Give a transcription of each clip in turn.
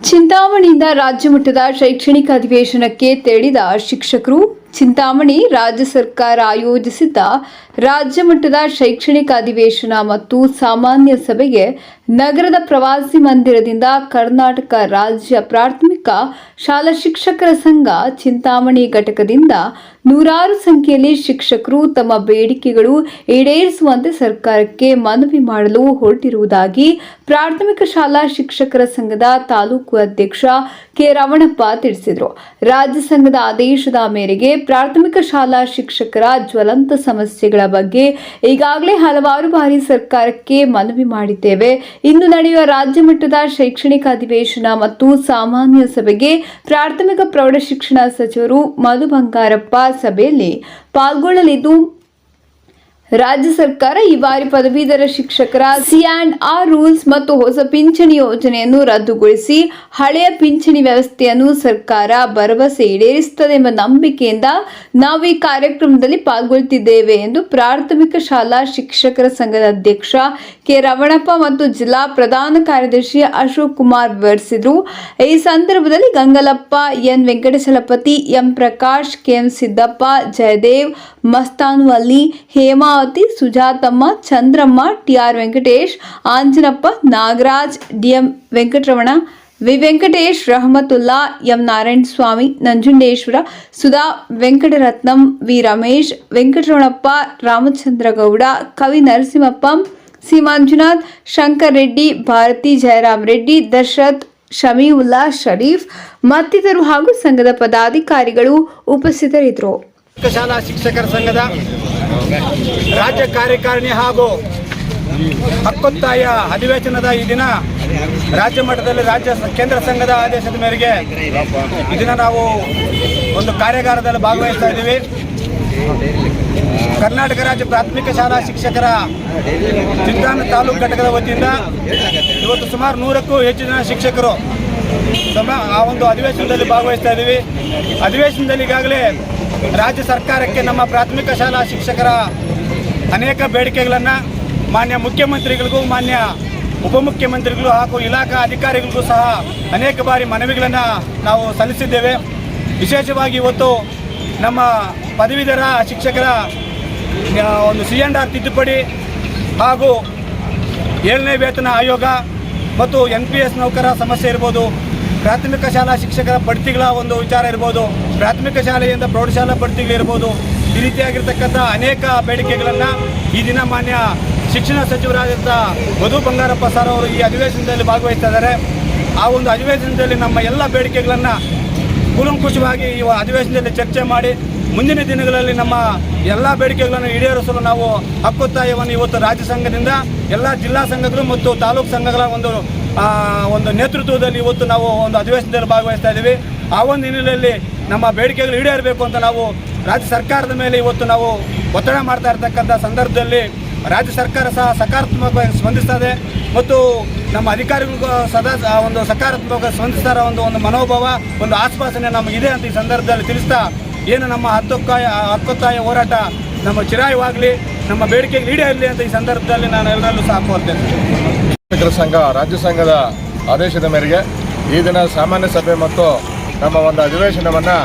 ವತಿಯಿಂದ ರಾಜ್ಯ ಮಟ್ಟದ ಶೈಕ್ಷಣಿಕ ಅಧಿವೇಶನಕ್ಕೆ ತೆರಳಿದ ಶಿಕ್ಷಕರು, ಚಿಂತಾಮಣಿ ರಾಜ್ಯ ಸರ್ಕಾರ ಆಯೋಜಿಸಿದ್ದ ರಾಜ್ಯ ಮಟ್ಟದ ಶೈಕ್ಷಣಿಕ ಅಧಿವೇಶನ ಮತ್ತು ಸಾಮಾನ್ಯ ಸಭೆಗೆ ನಗರದ ಪ್ರವಾಸಿ ಮಂದಿರದಿಂದ ಕರ್ನಾಟಕ ರಾಜ್ಯ ಪ್ರಾಥಮಿಕ ಶಾಲಾ ಶಿಕ್ಷಕರ ಸಂಘ ಚಿಂತಾಮಣಿ ಘಟಕದಿಂದ ನೂರಾರು ಸಂಖ್ಯೆಯಲ್ಲಿ ಶಿಕ್ಷಕರು ತಮ್ಮ ಬೇಡಿಕೆಗಳು ಈಡೇರಿಸುವಂತೆ ಸರ್ಕಾರಕ್ಕೆ ಮನವಿ ಮಾಡಲು ಹೊರಟಿರುವುದಾಗಿ ಪ್ರಾಥಮಿಕ ಶಾಲಾ ಶಿಕ್ಷಕರ ಸಂಘದ ತಾಲೂಕು ಅಧ್ಯಕ್ಷ ಕೆ ರಮಣಪ್ಪ ತಿಳಿಸಿದರು. ರಾಜ್ಯ ಸಂಘದ ಆದೇಶದ ಮೇರೆಗೆ ಪ್ರಾಥಮಿಕ ಶಾಲಾ ಶಿಕ್ಷಕರ ಜ್ವಲಂತ ಸಮಸ್ಯೆಗಳ ಬಗ್ಗೆ ಈಗಾಗಲೇ ಹಲವಾರು ಬಾರಿ ಸರ್ಕಾರಕ್ಕೆ ಮನವಿ ಮಾಡಿದ್ದೇವೆ. ಇಂದು ನಡೆಯುವ ರಾಜ್ಯ ಮಟ್ಟದ ಶೈಕ್ಷಣಿಕ ಅಧಿವೇಶನ ಮತ್ತು ಸಾಮಾನ್ಯ ಸಭೆಗೆ ಪ್ರಾಥಮಿಕ ಪ್ರೌಢಶಿಕ್ಷಣ ಸಚಿವರು ಮಧು ಬಂಗಾರಪ್ಪ ಸಭೆಯಲ್ಲಿ ಪಾಲ್ಗೊಳ್ಳಲಿದ್ದು ರಾಜ್ಯ ಸರ್ಕಾರ ಈ ಬಾರಿ ಪದವೀಧರ ಶಿಕ್ಷಕರ ಸಿ ಆ್ಯಂಡ್ ಆರ್ ರೂಲ್ಸ್ ಮತ್ತು ಹೊಸ ಪಿಂಚಣಿ ಯೋಜನೆಯನ್ನು ರದ್ದುಗೊಳಿಸಿ ಹಳೆಯ ಪಿಂಚಣಿ ವ್ಯವಸ್ಥೆಯನ್ನು ಸರ್ಕಾರ ಭರವಸೆ ಈಡೇರಿಸುತ್ತದೆ ಎಂಬ ನಂಬಿಕೆಯಿಂದ ನಾವು ಈ ಕಾರ್ಯಕ್ರಮದಲ್ಲಿ ಪಾಲ್ಗೊಳ್ತಿದ್ದೇವೆ ಎಂದು ಪ್ರಾಥಮಿಕ ಶಾಲಾ ಶಿಕ್ಷಕರ ಸಂಘದ ಅಧ್ಯಕ್ಷ ಕೆ ರವಣಪ್ಪ ಮತ್ತು ಜಿಲ್ಲಾ ಪ್ರಧಾನ ಕಾರ್ಯದರ್ಶಿ ಅಶೋಕ್ ಕುಮಾರ್ ವಿವರಿಸಿದರು. ಈ ಸಂದರ್ಭದಲ್ಲಿ Gangalappa, N Venkatachalapathi M Prakash KM Siddappa, Jayadev Mastanu Ali Hemavathi Sujathamma, Chandramma, TR Venkatesh, Anjanappa, Nagaraj, DM Venkataramana V Venkatesh Rahamathulla, M. Narayana Swamy Nanjundeshwara, Sudha Venkataratnam, V. Ramesh, Venkataramanappa, Ramachandragowda, Kavi Narasimhappa C Manjunath Shankar Reddy, Bharathi Jayaram Reddy, Dasharath, Shamiulla Sharif ಮತ್ತಿತರರು ಹಾಗೂ ಸಂಘದ ಪದಾಧಿಕಾರಿಗಳು ಉಪಸ್ಥಿತರಿದ್ದರು. ಶಾಲಾ ಶಿಕ್ಷಕರ ಸಂಘದ ರಾಜ್ಯ ಕಾರ್ಯಕಾರಿಣಿ ಹಾಗೂ ಹಕ್ಕೊತ್ತಾಯ ಅಧಿವೇಶನದ ಈ ದಿನ ರಾಜ್ಯ ಮಟ್ಟದಲ್ಲಿ ರಾಜ್ಯ ಕೇಂದ್ರ ಸಂಘದ ಆದೇಶದ ಮೇರೆಗೆ ಈ ದಿನ ನಾವು ಒಂದು ಕಾರ್ಯಾಗಾರದಲ್ಲಿ ಭಾಗವಹಿಸ್ತಾ ಇದ್ದೀವಿ. ಕರ್ನಾಟಕ ರಾಜ್ಯ ಪ್ರಾಥಮಿಕ ಶಾಲಾ ಶಿಕ್ಷಕರ ಚಿತ್ರಾನ್ನ ತಾಲೂಕು ಘಟಕದ ವತಿಯಿಂದ ಇವತ್ತು ಸುಮಾರು ನೂರಕ್ಕೂ ಹೆಚ್ಚು ಜನ ಶಿಕ್ಷಕರು ಸಮ ಆ ಒಂದು ಅಧಿವೇಶನದಲ್ಲಿ ಭಾಗವಹಿಸ್ತಾ ಇದ್ದೀವಿ. ಅಧಿವೇಶನದಲ್ಲಿ ಈಗಾಗಲೇ ರಾಜ್ಯ ಸರ್ಕಾರಕ್ಕೆ ನಮ್ಮ ಪ್ರಾಥಮಿಕ ಶಾಲಾ ಶಿಕ್ಷಕರ ಅನೇಕ ಬೇಡಿಕೆಗಳನ್ನು ಮಾನ್ಯ ಮುಖ್ಯಮಂತ್ರಿಗಳಿಗೂ, ಮಾನ್ಯ ಉಪಮುಖ್ಯಮಂತ್ರಿಗಳು ಹಾಗೂ ಇಲಾಖಾ ಅಧಿಕಾರಿಗಳಿಗೂ ಸಹ ಅನೇಕ ಬಾರಿ ಮನವಿಗಳನ್ನು ನಾವು ಸಲ್ಲಿಸಿದ್ದೇವೆ. ವಿಶೇಷವಾಗಿ ಇವತ್ತು ನಮ್ಮ ಪದವೀಧರ ಶಿಕ್ಷಕರ ಒಂದು ಸಿ ಆರ್ ತಿದ್ದುಪಡಿ ಹಾಗೂ ಏಳನೇ ವೇತನ ಆಯೋಗ ಮತ್ತು ಎನ್ ಪಿ ಎಸ್ ನೌಕರ ಸಮಸ್ಯೆ ಇರ್ಬೋದು. ಪ್ರಾಥಮಿಕ ಶಾಲಾ ಶಿಕ್ಷಕರ ಬಡ್ತಿಗಳ ಒಂದು ವಿಚಾರ ಇರ್ಬೋದು, ಪ್ರಾಥಮಿಕ ಶಾಲೆಯಿಂದ ಪ್ರೌಢಶಾಲಾ ಬಡ್ತಿಗಳಿರ್ಬೋದು ಈ ರೀತಿಯಾಗಿರ್ತಕ್ಕಂಥ ಅನೇಕ ಬೇಡಿಕೆಗಳನ್ನು ಈ ದಿನ ಮಾನ್ಯ ಶಿಕ್ಷಣ ಸಚಿವರಾದಂಥ ಮಧು ಬಂಗಾರಪ್ಪ ಸರ್ ಅವರು ಈ ಅಧಿವೇಶನದಲ್ಲಿ ಭಾಗವಹಿಸ್ತಾ ಇದ್ದಾರೆ. ಆ ಒಂದು ಅಧಿವೇಶನದಲ್ಲಿ ನಮ್ಮ ಎಲ್ಲ ಬೇಡಿಕೆಗಳನ್ನು ಕೂಲಂಕುಷವಾಗಿ ಈ ಅಧಿವೇಶನದಲ್ಲಿ ಚರ್ಚೆ ಮಾಡಿ, ಮುಂದಿನ ದಿನಗಳಲ್ಲಿ ನಮ್ಮ ಎಲ್ಲ ಬೇಡಿಕೆಗಳನ್ನು ಈಡೇರಿಸಲು ನಾವು ಹಕ್ಕೊತ್ತಾಯವನ್ನು ಇವತ್ತು ರಾಜ್ಯ ಸಂಘದಿಂದ, ಎಲ್ಲ ಜಿಲ್ಲಾ ಸಂಘಗಳು ಮತ್ತು ತಾಲೂಕು ಸಂಘಗಳ ಒಂದು ಒಂದು ನೇತೃತ್ವದಲ್ಲಿ ಇವತ್ತು ನಾವು ಒಂದು ಅಧಿವೇಶನದಲ್ಲಿ ಭಾಗವಹಿಸ್ತಾ ಇದ್ದೀವಿ. ಆ ಒಂದು ಹಿನ್ನೆಲೆಯಲ್ಲಿ ನಮ್ಮ ಬೇಡಿಕೆಗಳು ಈಡೇರಬೇಕು ಅಂತ ನಾವು ರಾಜ್ಯ ಸರ್ಕಾರದ ಮೇಲೆ ಇವತ್ತು ನಾವು ಒತ್ತಡ ಮಾಡ್ತಾ ಇರ್ತಕ್ಕಂಥ ಸಂದರ್ಭದಲ್ಲಿ ರಾಜ್ಯ ಸರ್ಕಾರ ಸಹ ಸಕಾರಾತ್ಮಕವಾಗಿ ಸ್ಪಂದಿಸ್ತದೆ ಮತ್ತು ನಮ್ಮ ಅಧಿಕಾರಿಗಳಿಗೂ ಸದಾ ಒಂದು ಸಕಾರಾತ್ಮಕ ಸ್ಪಂದಿಸ್ತಾರ ಒಂದು ಒಂದು ಮನೋಭಾವ, ಒಂದು ಆಶ್ವಾಸನೆ ನಮಗಿದೆ ಅಂತ ಈ ಸಂದರ್ಭದಲ್ಲಿ ತಿಳಿಸ್ತಾ ಏನು ನಮ್ಮ ಹತ್ತೊಕ್ಕಾಯ ಹತ್ತೊತ್ತಾಯ ಹೋರಾಟ ನಮ್ಮ ಚಿರಾಯವಾಗಲಿ, ನಮ್ಮ ಬೇಡಿಕೆಗೆ ಈಡೇರಲಿ ಅಂತ ಈ ಸಂದರ್ಭದಲ್ಲಿ ನಾನು ಎಲ್ಲರಲ್ಲೂ ಸಹ ಕೋರ್ತೇನೆ. ಶಿಕ್ಷಕರ ಸಂಘ, ರಾಜ್ಯ ಸಂಘದ ಆದೇಶದ ಮೇರೆಗೆ ಈ ದಿನ ಸಾಮಾನ್ಯ ಸಭೆ ಮತ್ತು ನಮ್ಮ ಒಂದು ಅಧಿವೇಶನವನ್ನು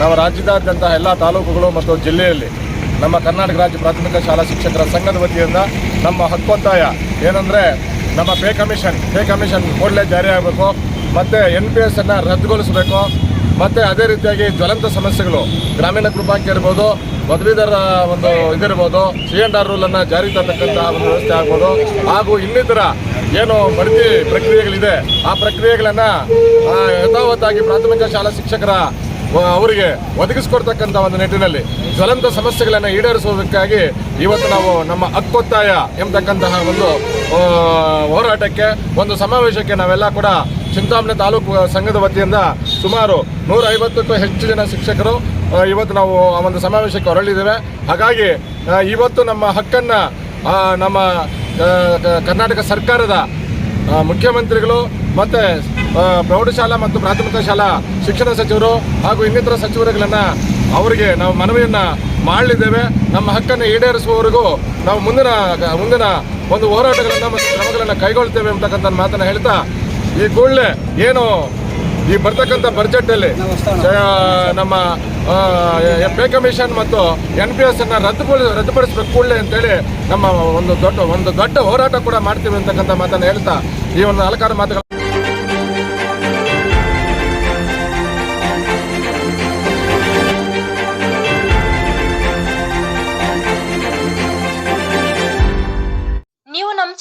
ನಾವು ರಾಜ್ಯದಾದ್ಯಂತ ಎಲ್ಲ ತಾಲೂಕುಗಳು ಮತ್ತು ಜಿಲ್ಲೆಯಲ್ಲಿ ನಮ್ಮ ಕರ್ನಾಟಕ ರಾಜ್ಯ ಪ್ರಾಥಮಿಕ ಶಾಲಾ ಶಿಕ್ಷಕರ ಸಂಘದ ವತಿಯಿಂದ ನಮ್ಮ ಹಕ್ಕೊತ್ತಾಯ ಏನಂದರೆ ನಮ್ಮ ಪೇ ಕಮಿಷನ್ ಪೇ ಕಮಿಷನ್ ಕೂಡಲೇ ಜಾರಿಯಾಗಬೇಕು. ಮತ್ತು ಎನ್ ಪಿ ಎಸ್ ಅನ್ನು ರದ್ದುಗೊಳಿಸಬೇಕು. ಮತ್ತು ಅದೇ ರೀತಿಯಾಗಿ ಜ್ವಲಂತ ಸಮಸ್ಯೆಗಳು. ಗ್ರಾಮೀಣ ಕೃಪಾಂಕ ಇರ್ಬೋದು ಪದವೀಧರ ಒಂದು ಇದಿರ್ಬೋದು ಸಿ ಎಂಡ್ ಆರ್ ರೂಲನ್ನು ಜಾರಿ ತರ್ತಕ್ಕಂಥ ಒಂದು ವ್ಯವಸ್ಥೆ ಆಗ್ಬೋದು. ಹಾಗೂ ಇನ್ನಿತರ ಏನು ಬಡ್ತಿ ಪ್ರಕ್ರಿಯೆಗಳಿದೆ, ಆ ಪ್ರಕ್ರಿಯೆಗಳನ್ನು ಯಥಾವತ್ತಾಗಿ ಪ್ರಾಥಮಿಕ ಶಾಲಾ ಶಿಕ್ಷಕರ ಅವರಿಗೆ ಒದಗಿಸ್ಕೊಡ್ತಕ್ಕಂಥ ಒಂದು ನಿಟ್ಟಿನಲ್ಲಿ ಜ್ವಲಂತ ಸಮಸ್ಯೆಗಳನ್ನು ಈಡೇರಿಸುವುದಕ್ಕಾಗಿ ಇವತ್ತು ನಾವು ನಮ್ಮ ಹಕ್ಕೊತ್ತಾಯ ಎಂಬತಕ್ಕಂತಹ ಒಂದು ಹೋರಾಟಕ್ಕೆ, ಒಂದು ಸಮಾವೇಶಕ್ಕೆ ನಾವೆಲ್ಲ ಕೂಡ ಚಿಂತಾಮಣಿ ತಾಲೂಕು ಸಂಘದ ವತಿಯಿಂದ ಸುಮಾರು ನೂರ ಐವತ್ತಕ್ಕೂ ಹೆಚ್ಚು ಜನ ಶಿಕ್ಷಕರು ಇವತ್ತು ನಾವು ಆ ಒಂದು ಸಮಾವೇಶಕ್ಕೆ ಹೊರಳಿದ್ದೇವೆ. ಹಾಗಾಗಿ ಇವತ್ತು ನಮ್ಮ ಹಕ್ಕನ್ನು ನಮ್ಮ ಕರ್ನಾಟಕ ಸರ್ಕಾರದ ಮುಖ್ಯಮಂತ್ರಿಗಳು ಮತ್ತು ಪ್ರೌಢಶಾಲಾ ಮತ್ತು ಪ್ರಾಥಮಿಕ ಶಾಲಾ ಶಿಕ್ಷಣ ಸಚಿವರು ಹಾಗೂ ಇನ್ನಿತರ ಸಚಿವರುಗಳನ್ನು ಅವರಿಗೆ ನಾವು ಮನವಿಯನ್ನು ಮಾಡಲಿದ್ದೇವೆ. ನಮ್ಮ ಹಕ್ಕನ್ನು ಈಡೇರಿಸುವವರೆಗೂ ನಾವು ಮುಂದಿನ ಮುಂದಿನ ಒಂದು ಹೋರಾಟಗಳನ್ನು ಮತ್ತು ಕ್ರಮಗಳನ್ನು ಕೈಗೊಳ್ತೇವೆ ಅಂತಕ್ಕಂಥ ಮಾತನ್ನು ಹೇಳ್ತಾ ಈ ಕೂಡಲೇ ಏನು ಈ ಬರ್ತಕ್ಕಂಥ ಬಜೆಟಲ್ಲಿ ನಮ್ಮ ಪೇ ಕಮಿಷನ್ ಮತ್ತು ಎನ್ ಪಿ ಎಸ್ ಅನ್ನ ರದ್ದುಗೊಳ ರದ್ದುಪಡಿಸಬೇಕು ಕೂಡಲೇ ಅಂತೇಳಿ ನಮ್ಮ ಒಂದು ದೊಡ್ಡ ಒಂದು ದೊಡ್ಡ ಹೋರಾಟ ಕೂಡ ಮಾಡ್ತೀವಿ ಅಂತಕ್ಕಂಥ ಮಾತನ್ನು ಹೇಳ್ತಾ ಈ ಒಂದು ಅಲಂಕಾರ ಮಾತುಗಳು